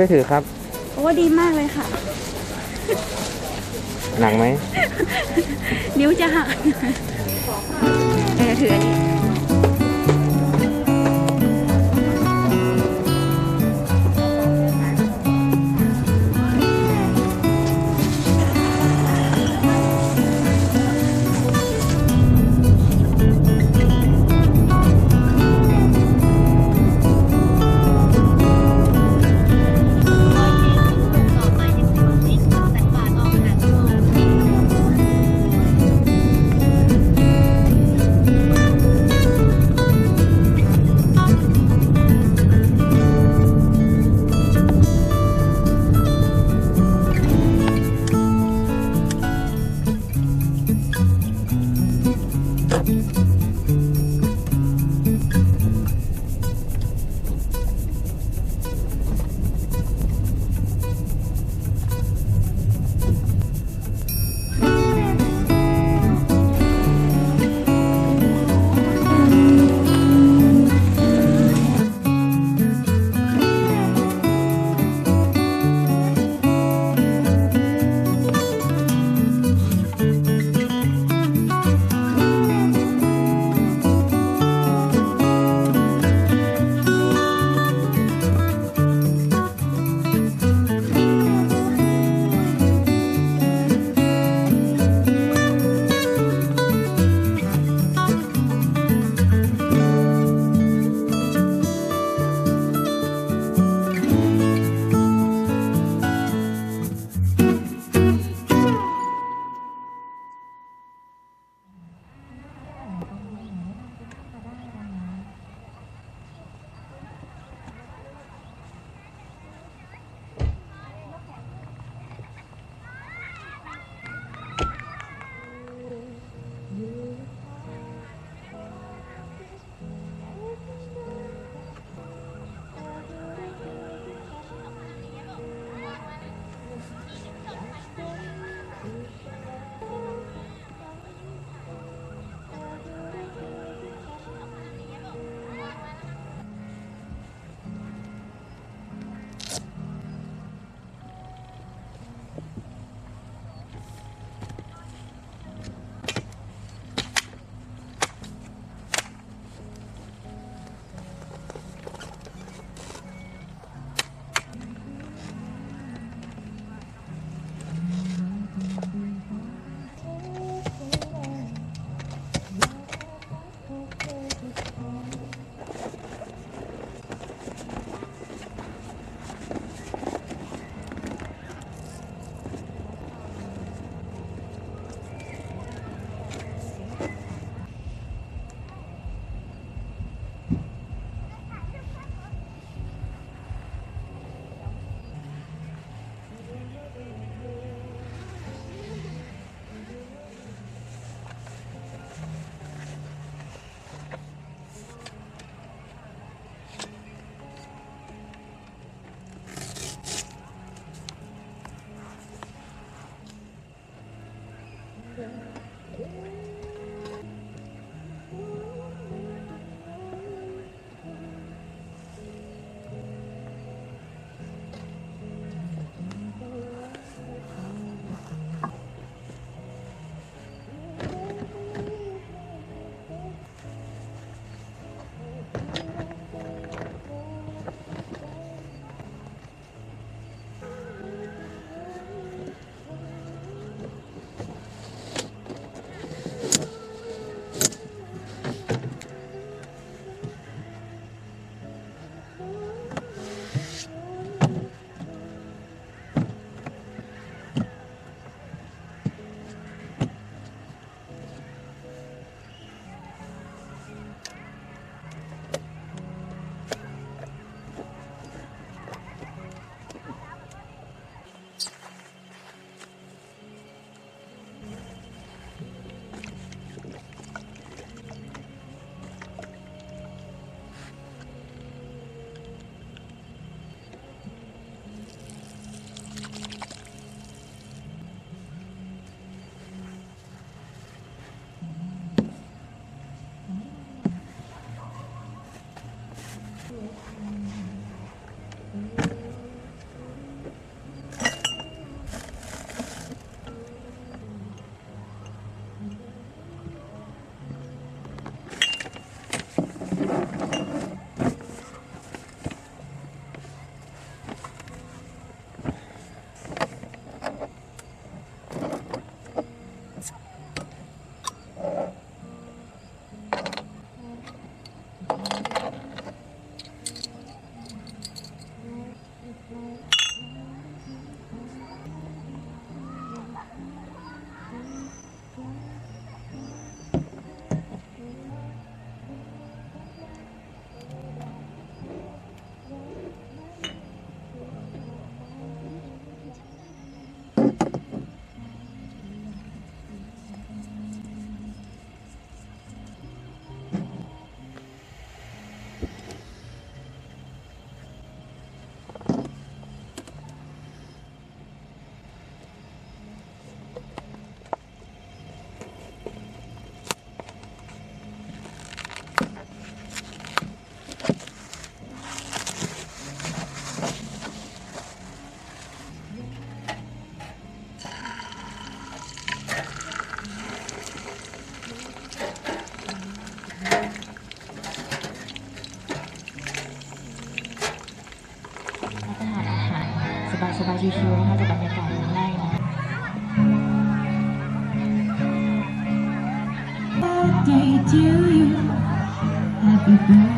ช่วยถือครับ โอ้ดีมากเลยค่ะ หนักไหม นิ้วจะหักเออถืออันนี้ ばそば自主演などが出たりない Happy birthday to you. Happy birthday.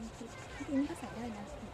皆さん大好き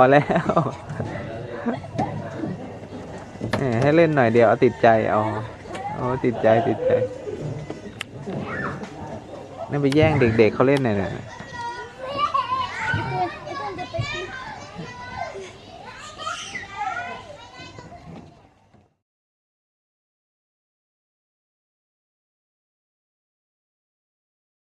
อแล้วให้เล่นหน่อยเดียวเอาติดใจเอาโอ้ติดใจติดใจนั่นไปแย่งเด็กๆเขาเล่นหน่อยนะ